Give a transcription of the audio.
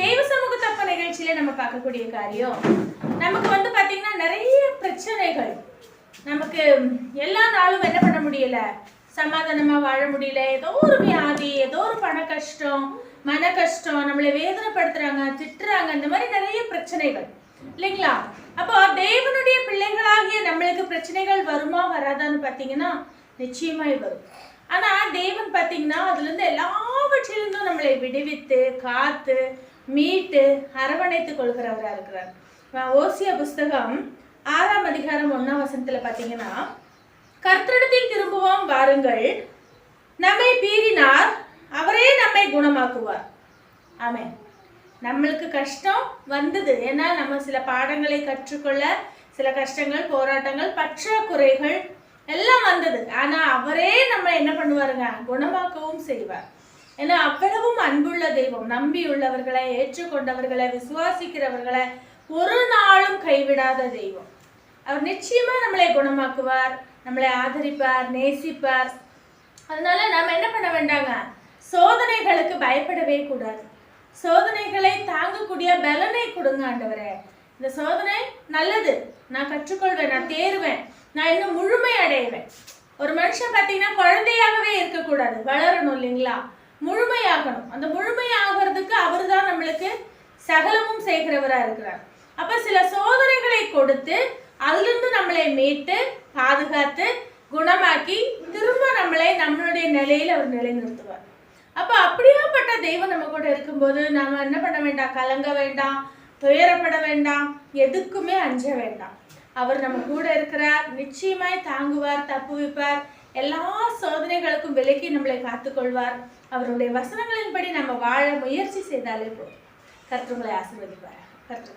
தெய்வ சமூக தப்ப நிகழ்ச்சியில நம்ம பார்க்கக்கூடிய காரியம் நமக்கு வந்து பாத்தீங்கன்னா நிறைய பிரச்சனைகள். நமக்கு எல்லா நாளும் என்ன பண்ண முடியல? சமாதானமா வாழ முடியல. ஏதோ ஒரு வியாதி ஏதோ ஒரு பண கஷ்டம் மன கஷ்டம் நம்மளை வேதனைப்படுத்துறாங்க திட்டுறாங்க இந்த மாதிரி நிறைய பிரச்சனைகள். இல்லைங்களா? அப்போ தேவனுடைய பிள்ளைகளாகிய நம்மளுக்கு பிரச்சனைகள் வருமா வராதான்னு பார்த்தீங்கன்னா நிச்சயமாய் வரும். ஆனா தேவன் பார்த்தீங்கன்னா அதுல இருந்து எல்லாவற்றிலிருந்தும் நம்மளை விடுவித்து காத்து மீட்டு அரவணைத்து கொள்கிறவரா இருக்கிறார். ஓசிய புஸ்தகம் ஆறாம் அதிகாரம் ஒன்னாம் வசனத்துல பார்த்தீங்கன்னா கர்த்தடத்தில் திரும்புவோம் வாருங்கள். நம்மை பீறினார் அவரே நம்மை குணமாக்குவார். ஆமே நம்மளுக்கு கஷ்டம் வந்தது. ஏன்னா நம்ம சில பாடங்களை கற்றுக்கொள்ள சில கஷ்டங்கள் போராட்டங்கள் பற்றாக்குறைகள் எல்லாம் வந்தது. ஆனா அவரே நம்ம என்ன பண்ணுவாருங்க? குணமாக்கவும் செய்வார். ஏன்னா அவ்வளவும் அன்புள்ள தெய்வம் நம்பியுள்ளவர்களை ஏற்றுக்கொண்டவர்களை விசுவாசிக்கிறவர்களை ஒரு நாளும் கைவிடாத தெய்வம். அவர் நிச்சயமா நம்மளை குணமாக்குவார் நம்மளை ஆதரிப்பார் நேசிப்பார். அதனால நாம் என்ன பண்ண வேண்டாங்க? சோதனைகளுக்கு பயப்படவே கூடாது. சோதனைகளை தாங்கக்கூடிய பலனை கொடுங்க ஆண்டவரே. இந்த சோதனை நல்லது. நான் கற்றுக்கொள்வேன் நான் தேருவேன். நான் இன்னும் முழுமை அடைவேன் ஒரு மனுஷன் பார்த்தீங்கன்னா குழந்தையாகவே இருக்கக்கூடாது. வளரணும் இல்லைங்களா? முழுமையாகணும். அந்த முழுமையாகிறதுக்கு அவர் தான் நம்மளுக்கு சகலமும் செய்கிறவராக இருக்கிறார். அப்போ சில சோதனைகளை கொடுத்து அதுலேருந்து நம்மளை மீட்டு பாதுகாத்து குணமாக்கி திரும்ப நம்மளை நம்மளுடைய நிலையில் அவர் நிலைநிறுத்துவார். அப்போ அப்படியாப்பட்ட தெய்வம் நம்ம கூட இருக்கும்போது நம்ம என்ன பண்ண வேண்டாம்? கலங்க வேண்டாம் துயரப்பட வேண்டாம் எதுக்குமே அஞ்ச வேண்டாம். அவர் நம்ம கூட இருக்கிறார் நிச்சயமாய் தாங்குவார் தப்புவிப்பார். எல்லா சோதனைகளுக்கும் விலக்கி நம்மளை காத்துக்கொள்வார். அவருடைய வசனங்களின்படி நம்ம வாழ முயற்சி செய்தாலே போதும். கற்றுங்களை ஆசீர்வதிப்பார் கற்று